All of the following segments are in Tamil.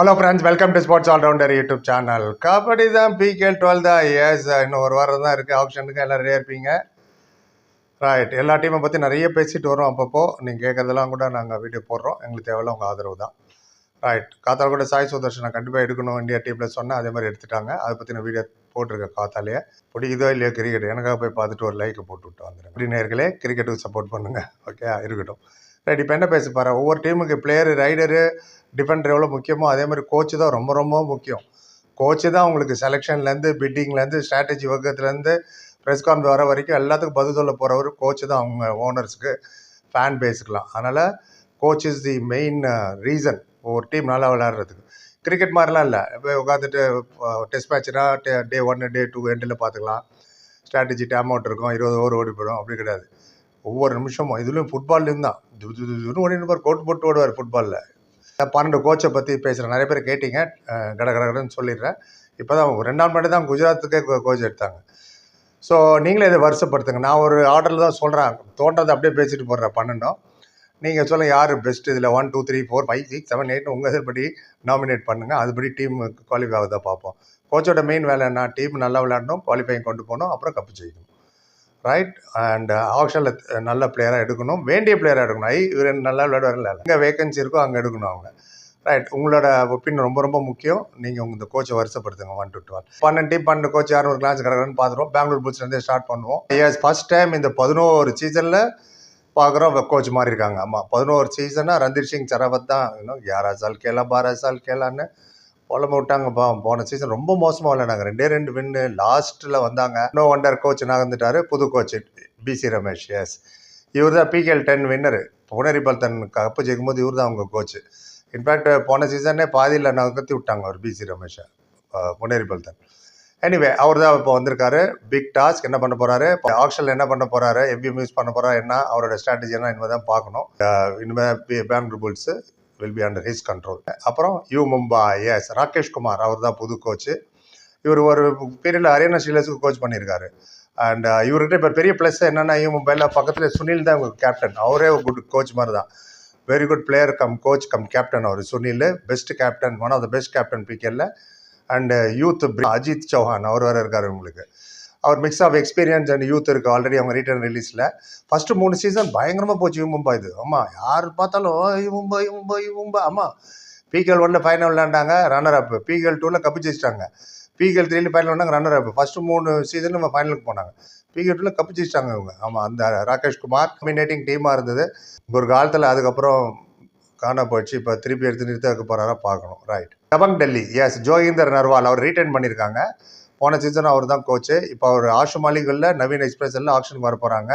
Hello friends welcome to sports allrounder YouTube channel kabaddi தான் பிகே டுவெல் தான் ஏஸ் இன்னும் ஒரு வாரம் தான் இருக்குது ஆப்ஷனுக்கு எல்லாம் ரெடியாக இருப்பீங்க. ரைட் எல்லா டீமை பற்றி நிறைய பேசிட்டு வரோம் அப்பப்போ. நீங்கள் கேட்குறதெல்லாம் கூட நாங்கள் வீடியோ போடுறோம். எங்களுக்கு தேவையில்ல உங்கள் ஆதரவு தான். ரைட் காத்தால் கூட சாய் சுதர்ஷனை கண்டிப்பாக எடுக்கணும். இந்தியா டீமில் சொன்னேன் அதே மாதிரி எடுத்துட்டாங்க. அதை பற்றின வீடியோ போட்டிருக்கேன் காத்தாலேயே. பிடிக்குதோ இல்லையோ கிரிக்கெட் எனக்காக போய் பார்த்துட்டு ஒரு லைக்கை போட்டு விட்டு வந்துடுங்க அப்படி நேர்களே கிரிக்கெட்டுக்கு சப்போர்ட் பண்ணுங்கள் ஓகே இருக்கட்டும். ரைட் இப்போ என்ன பேச பாரு ஒவ்வொரு டீமுக்கு பிளேயரு ரைடரு டிஃபெண்டர் எவ்வளோ முக்கியமோ அதே மாதிரி கோச்சு தான் ரொம்ப ரொம்ப முக்கியம். கோச்சு தான் உங்களுக்கு செலெக்ஷன்லேருந்து பிட்டிங்லேருந்து ஸ்ட்ராட்டஜி வர்க்கத்துலேருந்து ப்ரெஸ் கான்ஃபர் வர வரைக்கும் எல்லாத்துக்கும் பதில் சொல்ல போகிறவர் கோச்சு தான் அவங்க ஓனர்ஸுக்கு ஃபேன் பேஸுக்கெலாம் அதனால் coach is the main reason ஒரு டீம் நல்லா விளையாடுறதுக்கு. கிரிக்கெட் மாதிரிலாம் இல்லை. இப்போ உட்காந்துட்டு டெஸ்ட் மேட்ச்னா டே ஒன்று டே டூ எண்டில் பார்த்துக்கலாம் ஸ்ட்ராட்டஜி டேம் அவுட் இருக்கும். இருபது ஓவர் ஓடி போயிடும். அப்படி கிடையாது. ஒவ்வொரு நிமிஷமும் இதுலேயும் ஃபுட்பால்லையும் தான். து துன்னு ஓடினு பார் கோட் போட்டு ஓடுவார் ஃபுட்பாலில் பன்னெண்டு கோச்சை பற்றி பேசுகிறேன் நிறைய பேர் கேட்டிங்க. கட கட சொல்லிடுறேன். இப்போ தான் ரெண்டு நாள் மட்டும் தான் குஜராத்துக்கே கோச் எடுத்தாங்க. ஸோ நீங்களே இதை வருஷப்படுத்துங்க நான் ஒரு ஆர்டரில் தான் சொல்கிறேன் தோன்றதை அப்படியே பேசிட்டு போடுறேன் பன்னெண்டும். நீங்கள் சொல்லுங்கள் யார் பெஸ்ட் இதில் one two three four five six seven eight உங்கள் இதுபடி நாமினேட் பண்ணுங்கள் அதுபடி டீம் குவாலிஃபை ஆகுதா பார்ப்போம். கோச்சோட மெயின் வேலை என்ன? டீம் நல்லா விளையாடணும் குவாலிஃபைங் கொண்டு போகணும் அப்புறம் கப்பு ஜெயிக்கணும். ரைட் அண்ட் ஆப்ஷனில் நல்ல பிளேயராக எடுக்கணும். வேண்டிய பிளேயராக எடுக்கணும். ஐ இவர் நல்லா இல்லை. எங்கே வேகன்சி இருக்கோ அங்கே எடுக்கணும் அவங்க. ரைட் உங்களோட ஒப்பீனியன் ரொம்ப ரொம்ப முக்கியம். நீங்கள் உங்கள் இந்த கோச்சை வருஷப்படுத்துங்க ஒன் டு டுவெல் பன்னெண்டு டீம் பன்னெண்டு கோச் யாரும் ஒரு கிளாஸ் கிடக்குறன்னு பார்த்துருவோம் பெங்களூர் புல்ஸ்லேருந்தே ஸ்டார்ட் பண்ணுவோம். எஸ் ஃபஸ்ட் டைம் இந்த பதினோரு சீசனில் பார்க்குறோம் கோச் மாறி இருக்காங்க ஆமாம் பதினோரு சீசனாக ரந்தீர் சிங் சரவத் தான். இன்னும் யாராசால் கேலா கேளா கேலான்னு கேளான்னு. புலம்பு விட்டாங்கப்பா. போன சீசன் ரொம்ப மோசமாக விளையாடாங்க ரெண்டே ரெண்டு வின்னு லாஸ்ட்டில் வந்தாங்க. நோ ஒண்டர் கோச் நகர்ந்துட்டாரு. புது கோச் பிசி ரமேஷ் எஸ் இவர் தான் PKL ten winner Puneri Paltan cup ஜெயிக்கும் போது இவர் தான் அவங்க கோச் இன்ஃபேக்ட் போன சீசனே பாதியில் நகர்த்தி விட்டாங்க அவர் பிசி ரமேஷை புனேரிபால் தன். எனிவே அவர் தான் இப்போ வந்திருக்காரு. பிக் டாஸ்க் என்ன பண்ண போறாரு? ஆக்ஷனில் என்ன பண்ண போகிறாரு எம்பிஎம் யூஸ் பண்ண போகிறாரு என்ன? அவரோட ஸ்ட்ராட்டஜி என்ன? இனிமேல் தான் பார்க்கணும் இனிமேல் bank Bulls will be under his control அப்புறம் யூ மும்பா எஸ் ராகேஷ் குமார் அவர் தான் புது கோச்சு இவர் ஒரு பீரியடில் ஹரியானா ஸ்டீலர்ஸுக்கு கோச் பண்ணியிருக்காரு. அண்ட் uh, இவர்கிட்ட இப்போ பெரிய ப்ளஸ் என்னென்னா யூ மும்பையில் பக்கத்தில் சுனில் தான் இவங்க கேப்டன் அவரே ஒரு குட் கோச் மாதிரி தான். Very good player cum coach cum captain our. Sunil best captain one of the best captain பிகேல and youth Ajith Chauhan அவர் வேறு இருக்கார் உங்களுக்கு. அவர் mix of experience and youth இருக்குது ஆல்ரெடி அவங்க ரீட்டர்ன் ரிலீஸில் ஃபஸ்ட்டு மூணு சீசன் பயங்கரமாக போச்சு யூ மும்பை இது. ஆமாம் யார் பார்த்தாலும் மும்பை மும்பை மும்பை ஆமாம் பிகேஎல் ஒன்ல ஃபைனல் விளையாண்டாங்க ரன்னர் அப் பிகேஎல் டூவில் கப்பு ஜெயிச்சிட்டாங்க பிகேஎல் த்ரீல ஃபைனல் விளாண்டாங்க ரன்னர் அப் ஃபஸ்ட்டு மூணு சீசன் நம்ம ஃபைனலுக்கு போனாங்க. பிகேஎல் டூவில் கப்பு ஜெயிச்சிட்டாங்க இவங்க. ஆமாம் அந்த ராகேஷ் குமார் டாமினேட்டிங் டீமாக இருந்தது. ஒரு காலத்தில் அதுக்கப்புறம் காண போயிடுச்சு இப்போ திருப்பி எடுத்து நிறுத்த போகிறாரா பார்க்கணும். ரைட் தபங் டெல்லி எஸ் ஜோகிந்தர் நர்வால் அவர் ரீட்டைன் பண்ணியிருக்காங்க போன சீசன் அவர் தான் கோச்சு இப்போ அவர் ஆஷு மாலிகளில் நவீன் எக்ஸ்பிரஸில் ஆக்ஷனுக்கு வர போகிறாங்க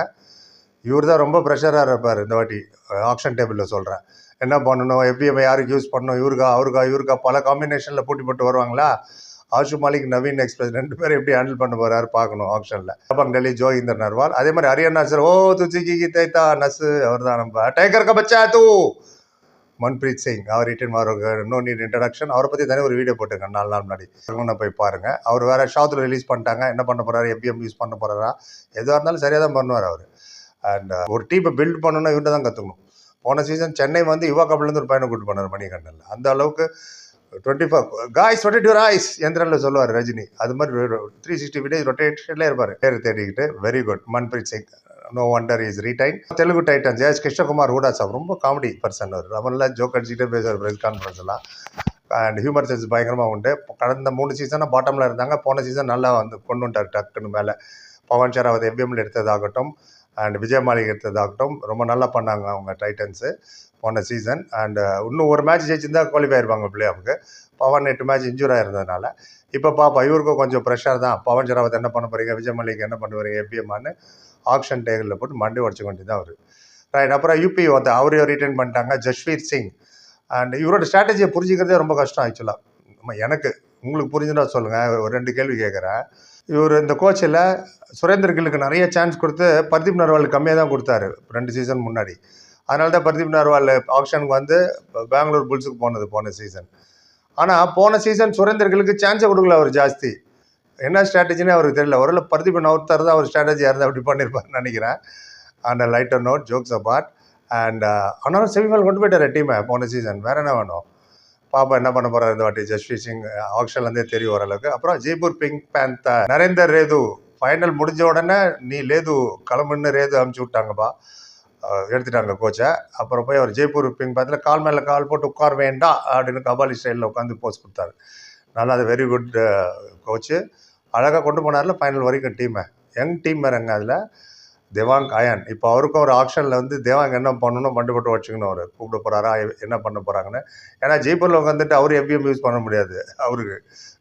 இவர் தான் ரொம்ப ப்ரெஷராக இருப்பார் இந்த வாட்டி. ஆப்ஷன் டேபிளில் சொல்கிறேன் என்ன பண்ணணும்? எஃபிஎம் யாருக்கு யூஸ் பண்ணணும்? இவருக்கா அவருக்கா இவருக்கா? பல காம்பினேஷனில் போட்டி போட்டு வருவாங்களா? ஆஷு மாலிக் நவீன் எக்ஸ்பிரஸ் ரெண்டு பேரும் எப்படி ஹேண்டில் பண்ண போகிறாரு பார்க்கணும் ஆப்ஷனில் தபங் டெல்லி ஜோகிந்தர் நர்வால். அதே மாதிரி ஹரியானா சார் ஓ துச்சி கி தைத்தா நசு. அவர் தான் நம்ம டைகர் கபச்சா தூ! மன்பிரீத் சிங் அவர் ரிட்டன் அவர் நோ நீட் இன்ட்ரடக்ஷன் அவரை பற்றி தானே ஒரு வீடியோ போட்டுங்க நாலு நாள் முன்னாடி. அங்கே போய் பாருங்க. அவர் வேற ஷாத்தில் ரிலீஸ் பண்ணிட்டாங்க. என்ன பண்ண போறாரு? எம்பிஎம் யூஸ் பண்ண போறாரா? எதுவாக இருந்தாலும் சரியாக தான் பண்ணுவார் அவர். அண்ட் uh, ஒரு டீமை பில்ட் பண்ணணும்னா இவர்கிட்ட தான் கற்றுக்கணும் போன சீசன் சென்னை வந்து யுவா கப்லேருந்து ஒரு பையனை கூட்டு பண்ணார் மணிகண்டனில். அந்த அளவுக்கு twenty four guys twenty two Royce எந்திரனில் சொல்லுவார் ரஜினி. அது மாதிரி த்ரீ சிக்ஸ்டி விடேஜ் ரொட்டேஷன்லேயே இருப்பார். பேர் தேடிக்கிட்டு very good Manpreet Singh no wonder is retain Telugu Titans is Krishnakumar Hooda sir ரொம்ப காமெடி பர்சன் அவர். நம்மளாம் ஜோக் அடிச்சுட்டே பேசுவார் ப்ரெஸ் கான்ஃபரன்ஸ்லாம் அண்ட் ஹியூமர் சென்ஸ் பயங்கரமாக உண்டு. கடந்த மூணு சீசனாக பாட்டமில் இருந்தாங்க. போன சீசன் நல்லா வந்து கொண்டு வந்துட்டார் டக்குன்னு மேலே. பவன் ஷராவத் எஃபிஎம்ல எடுத்ததாகட்டும். அண்ட் விஜய் மாளிகத்தாகட்டும் எடுத்ததாகட்டும் ரொம்ப நல்லா பண்ணாங்க அவங்க டைட்டன்ஸு போன சீசன் அண்டு uh, இன்னும் ஒரு மேட்ச் ஜெயிச்சிருந்தா குவாலிஃபை ஆயிருப்பாங்க பிளே பவன் எட்டு மேட்ச் இன்ஜூர் ஆயிருந்ததுனால. இப்போ பாப்பா இவருக்கும் கொஞ்சம் ப்ரெஷர் தான். பவன் ஷராவத் என்ன பண்ண போகிறீங்க விஜய் மலிக் என்ன பண்ணுவீங்க எஃபிஎம்மான்னு ஆக்ஷன் டேபிளில் போட்டு மண்டி உடச்சு கொண்டு தான் அவர். ரைட் அப்புறம் யூபி வந்து அவரையும் ரிட்டர்ன் பண்ணிட்டாங்க ஜஸ்வீர் சிங் அண்ட் இவரோட ஸ்ட்ராட்டஜியை புரிஞ்சுக்கிறதே ரொம்ப கஷ்டம் ஆக்சுவலாக எனக்கு உங்களுக்கு புரிஞ்சுன்னா சொல்லுங்கள் ஒரு ரெண்டு கேள்வி கேட்குறேன் இவர் இந்த கோச்சில் சுரேந்தர் கில்லுக்கு நிறைய சான்ஸ் கொடுத்து பர்தீப் நர்வாலுக்கு கம்மியாக தான் கொடுத்தாரு ரெண்டு சீசன் முன்னாடி. அதனால தான் பர்தீப் நர்வால் ஆப்ஷனுக்கு வந்து பெங்களூர் புல்ஸுக்கு போனது போன சீசன் ஆனால் போன சீசன் சுரேந்தர் கில்லுக்கு சான்ஸை கொடுக்கல அவர் ஜாஸ்தி. என்ன ஸ்ட்ராட்டஜினே அவருக்கு தெரியல. ஒரு பர்தீப் அவுத்தர் தான் அவர் ஸ்ட்ராட்டஜியாக இருந்தால் அப்படி பண்ணியிருப்பார்னு நினைக்கிறேன். And lighter note jokes apart and ஆனாலும் செமிஃபைனல் கொண்டு போயிட்டார் டீமை போன சீசன் வேறு என்ன வேணும்? பாப்பா என்ன பண்ண போறாரு இந்த வாட்டி? ஜஸ்வி சிங் ஆக்ஷன்லேருந்தே தெரியும் ஓரளவுக்கு அப்புறம் Jaipur pink panther. Narender Redhu final முடிஞ்ச உடனே நீ லேது கிளம்புன்னு ரேது அமுச்சு விட்டாங்கப்பா. எடுத்துட்டாங்க கோச்சை அப்புறம் போய் அவர் ஜெய்ப்பூர் பிங் பேந்தில் கால் மேலே கால் போட்டு உட்கார வேண்டாம் அப்படின்னு கபாலி ஸ்டைலில் உட்காந்து போஸ்ட் கொடுத்தாரு. நல்லா அது வெரி குட் கோச்சு அழகாக கொண்டு போனார்ல ஃபைனல் வரைக்கும் டீமை யங் டீம் வேறங்க அதில். தேவாங் அயன் இப்போ அவருக்கும் ஒரு ஆப்ஷனில் வந்து தேவாங் என்ன பண்ணணும் மண்டு போட்டு வச்சுக்கணும் அவர். கூப்பிட போகிறாரா என்ன பண்ண போகிறாங்கன்னு ஏன்னா ஜெய்ப்பூரில் உட்காந்துட்டு அவர் எஃபிஎம் யூஸ் பண்ண முடியாது. அவருக்கு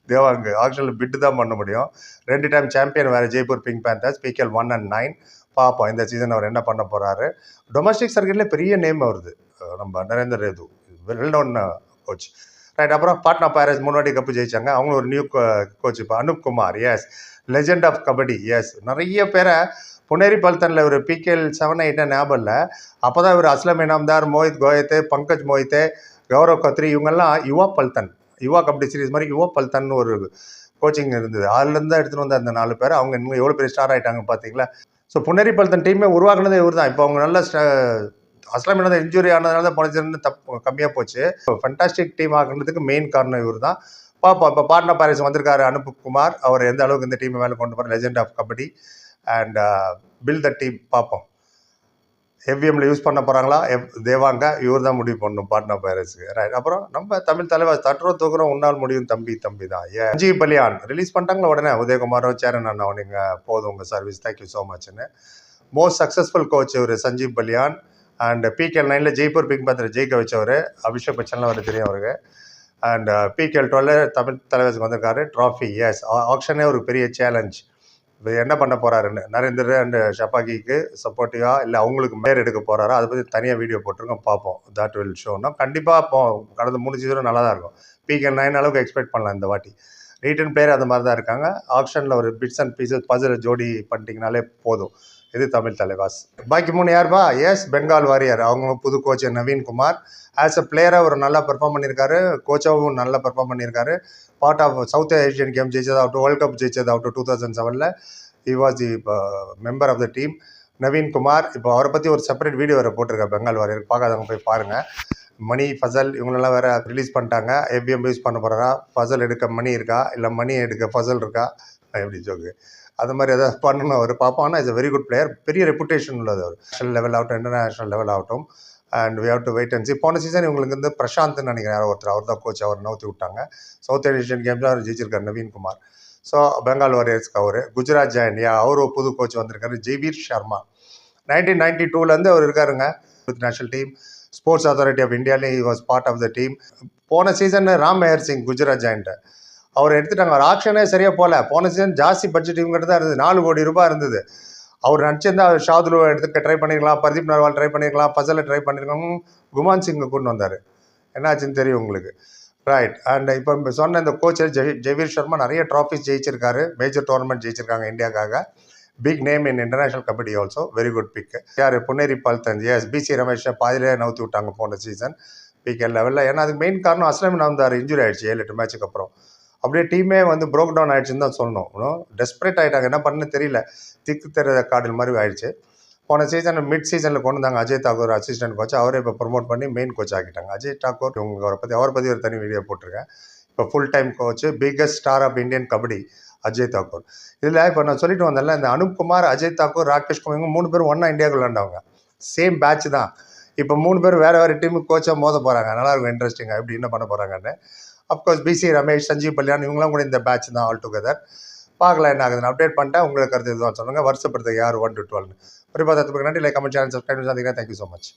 தேவாங்கு ஆக்ஷனில் பிட்டு தான் பண்ண முடியும். ரெண்டு டைம் சாம்பியன் வேறு Jaipur pink panthers PKL one and nine பார்ப்போம் இந்த சீசன் அவர் என்ன பண்ண போகிறாரு டொமஸ்டிக் சர்க்கிட்லேயே பெரிய நேம் வருது நம்ம Narender Redhu. Well known coach right அப்புறம் பாட்னா பேரஸ் முன்னாடி கப்பு ஜெயிச்சாங்க. அவங்க ஒரு நியூ கோச் இப்போ Anup Kumar is legend of kabaddi is நிறைய பேரை புனேரி பல்தனில் ஒரு பிகேஎல் செவன் எயிட்டை ஞாபகம் இல்லை. அப்போ தான் இவர் அஸ்லம் இனாம்தார் மோஹித் கோயத்து பங்கஜ் மோஹித்தே கௌரவ் கத்ரி இவங்கெல்லாம் யுவா பல்தன். யுவா கபடி சீரீஸ் மாதிரி யுவா பல்தன் ஒரு கோச்சிங் இருந்தது. அதுலேருந்து தான் எடுத்துகிட்டு வந்த அந்த நாலு பேர். அவங்க இன்னும் எவ்வளோ பெரிய ஸ்டார் ஆகிட்டாங்க பார்த்தீங்களா ஸோ புனேரி பல்தன் டீமே உருவாக்குனது இவர் தான். இப்போ அவங்க நல்ல அஸ்லாம் இனாத இன்ஜுரி ஆனதுனால தான் போனது தப்பு கம்மியாக போச்சு. ஃபண்டாஸ்டிக் டீம் ஆகுறதுக்கு மெயின் காரணம் இவர் தான். பாப்பா இப்போ பாட்னா பாரிஸ் வந்திருக்காரு அனுப் குமார். அவர் எந்த அளவுக்கு இந்த டீமை மேலே கொண்டு போகிற legend of kabaddi. And build the team பார்ப்போம் எவ்விஎம்ல யூஸ் பண்ண போகிறாங்களா எவ் தேவாங்க இவர் தான் முடிவு பண்ணணும் பாட்னா பைரஸுக்கு ரைட் அப்புறம் நம்ம தமிழ் தலைவர் தட்டுறோம் தூக்குறோம் உன்னால் முடியும் தம்பி தம்பி தான். ஏ அஞ்சு பலியான். ரிலீஸ் பண்ணிட்டாங்களா உடனே? உதயகுமாரோ சேரன் அண்ணா நீங்கள் போதும் உங்கள் சர்வீஸ் தேங்க்யூ ஸோ மச்னு மோஸ்ட் சக்ஸஸ்ஃபுல் கோச் இவர் சஞ்சீவ் பலியான். அண்ட் பிகேஎல் நைனில் ஜெய்ப்பூர் பிங் பத்திர ஜெயிக்க வச்சவர் அபிஷேக் பச்சன்லாம் அவர் தெரியும் அவருக்கு. அண்ட் பிகேஎல் டுவெல் தமிழ் தலைவருக்கு வந்திருக்காரு ட்ராஃபி எஸ் ஆக்ஷனே ஒரு பெரிய சேலஞ்ச் என்ன பண்ண போறாருன்னு நரேந்திர அண்ட் ஷப்பாக்கிக்கு சப்போர்ட்டிவா இல்லை அவங்களுக்கு மேர் எடுக்க போறாரா அதை பற்றி தனியாக வீடியோ போட்டிருக்கோம் பார்ப்போம். தட் வில் ஷோனா கண்டிப்பாக இப்போ கடந்த மூணு சீசனும் நல்லா தான் இருக்கும். பிகே நைன் அளவுக்கு எக்ஸ்பெக்ட் பண்ணலாம் இந்த வாட்டி. ரீட்டன் பிளேயர் அந்த மாதிரி தான் இருக்காங்க ஆப்ஷனில் ஒரு பிட்ஸ் அண்ட் பீசஸ் பசில் ஜோடி பண்ணிட்டீங்கனாலே போதும். இது தமிழ் தலைவாஸ். பாக்கி மூணு யார்பா எஸ் பெங்கால் வாரியர் அவங்க புது கோச் நவீன்குமார் ஆஸ் அ பிளேயராக ஒரு நல்லா பெர்ஃபார்ம் பண்ணியிருக்காரு கோச்சாகவும் நல்லா பெர்ஃபார்ம் பண்ணியிருக்காரு part of South Asian game ஜெயிச்சதாகட்டும் world cup ஜெயிச்சதாகட்டும் டூ தௌசண்ட் செவனில் he was the member of the team Naveenkumar இப்போ அவரை பற்றி ஒரு செப்பரேட் வீடியோ வேறு போட்டிருக்கேன் பெங்கால் வாரியர் பார்க்காதவங்க போய் பாருங்கள் மணி ஃபசல் இவங்களெல்லாம் வேறு ரிலீஸ் பண்ணிட்டாங்க. எஃபிஎம் யூஸ் பண்ண போகிறாரா ஃபசல் எடுக்க மணி இருக்கா? இல்லை மணி எடுக்க ஃபசல் இருக்கா? எப்படி ஜோக்கு அது மாதிரி எதாவது பண்ணணும் அவர். பார்ப்போம் ஆனால் is a very good player பெரிய ரெப்புடேஷன் உள்ளது அவர். நேஷனல் லெவல் ஆகட்டும் இன்டர்நேஷனல் லெவல் ஆகட்டும். And we have to wait and see போன சீசன் இவங்களுக்கு வந்து பிரசாந்த்னு நினைக்கிறேன். யாரோ ஒருத்தர். அவர் தான் கோச் அவர் நவுத்தி விட்டாங்க. சவுத் ஏஷியன் கேம்ஸில் அவர் ஜெயிச்சிருக்காரு நவீன்குமார் ஸோ பெங்கால் வாரியர்ஸ்க்கு அவர். குஜராத் ஜாயின்யா அவர் ஒரு புது கோச் வந்திருக்காரு. ஜெய்வீர் சர்மா நைன்டீன் நைன்டி டூலேருந்து அவர் இருக்காருங்க. With national team sports authority of இந்தியாலேயும் was part of the team போன சீசன் ராம் மேயர் சிங் குஜராத் ஜாயின்ட்டு அவர் எடுத்துட்டாங்க. அவர் ஆக்ஷனே சரியாக போகல. போன சீசன் ஜாஸ்தி பட்ஜெட் இவங்ககிட்ட தான் இருந்தது. நாலு கோடி ரூபாய் இருந்தது. அவர் நடிச்சிருந்தா அவர் ஷாதுலுவை எடுத்துக்க ட்ரை பண்ணிருக்கலாம். பர்தீப் நர்வால் ட்ரை பண்ணிருக்கலாம். பசலை ட்ரை பண்ணிருக்காங்க குமான் சிங்கை கொண்டு வந்தார். என்னாச்சுன்னு தெரியும் உங்களுக்கு. ரைட் அண்ட் இப்போ சொன்ன இந்த கோச் ஜெய் ஜெய்வீர் சர்மா நிறைய ட்ராஃபிஸ் ஜெயிச்சிருக்காரு. மேஜர் டோர்னமெண்ட் ஜெயிச்சிருக்காங்க இந்தியாக்காக. Big name in international kabaddi also very good big யார்? புனேரி பால்தன் எஸ் பிசி ரமேஷை பாதிலே நவுத்தி விட்டாங்க போன சீசன் பிகே லெவலில் ஏன்னா அதுக்கு மெயின் காரணம் அஸ்லாம் நவந்தார் இன்ஜுரி ஆயிடுச்சு. ஏழு எட்டு மேட்ச்சுக்கு அப்புறம். அப்படியே டீமே வந்து ப்ரோக் டவுன் ஆயிடுச்சுன்னு தான் சொல்லணும். டெஸ்பரேட் ஆகிட்டாங்க என்ன பண்ணுன்னு தெரியல. திக்கு தெரிய காடல் மாதிரி ஆயிடுச்சு. போன சீசன் மிட் சீசனில் கொண்டு வந்தாங்க அஜய் தாக்கூர் அசிஸ்டன்ட் கோச் அவரே இப்போ ப்ரொமோட் பண்ணி மெயின் கோச் ஆக்கிட்டாங்க. அஜய் தாக்கூர் இவங்க அவரை பற்றி அவரை பற்றி ஒரு தனி வீடியோ போட்டிருக்கேன். இப்போ full time coach biggest star of Indian kabaddi Ajay Thakur. இதில் இப்போ நான் சொல்லிட்டு வந்தேன்ல இந்த அனுப்குமார் அஜய் தாக்கூர் ராகேஷ் குமார் இவங்க மூணு பேரும் ஒன்றா இந்தியாவுக்கு விளாண்டவங்க சேம் பேட்ச் தான். இப்போ மூணு பேர் வேறு வேறு டீமுக்கு கோச்சாக மோத போகிறாங்க நல்லாயிருக்கும் இன்ட்ரெஸ்டிங்காக எப்படி என்ன பண்ண போகிறாங்கன்னு of course B C Ramesh Sanjeev Baliyan இவங்களாம் கூட இந்த பேட்ச் தான் ஆல் டுகெதர் பார்க்கலாம் என்ன ஆகுதுன்னு அப்டேட் பண்ணிட்டேன் உங்களுக்கு கருத்து இதுதான் சொல்லுங்கள் வருஷப்படுத்த யார்? ஒன் டு டுவெல்னு குறிப்பாக தத்துக்கு நன்றி. லைக் கமெண்ட் சேனல் சப்ஸ்கிரைப் சந்திக்கிறேன். Thank you so much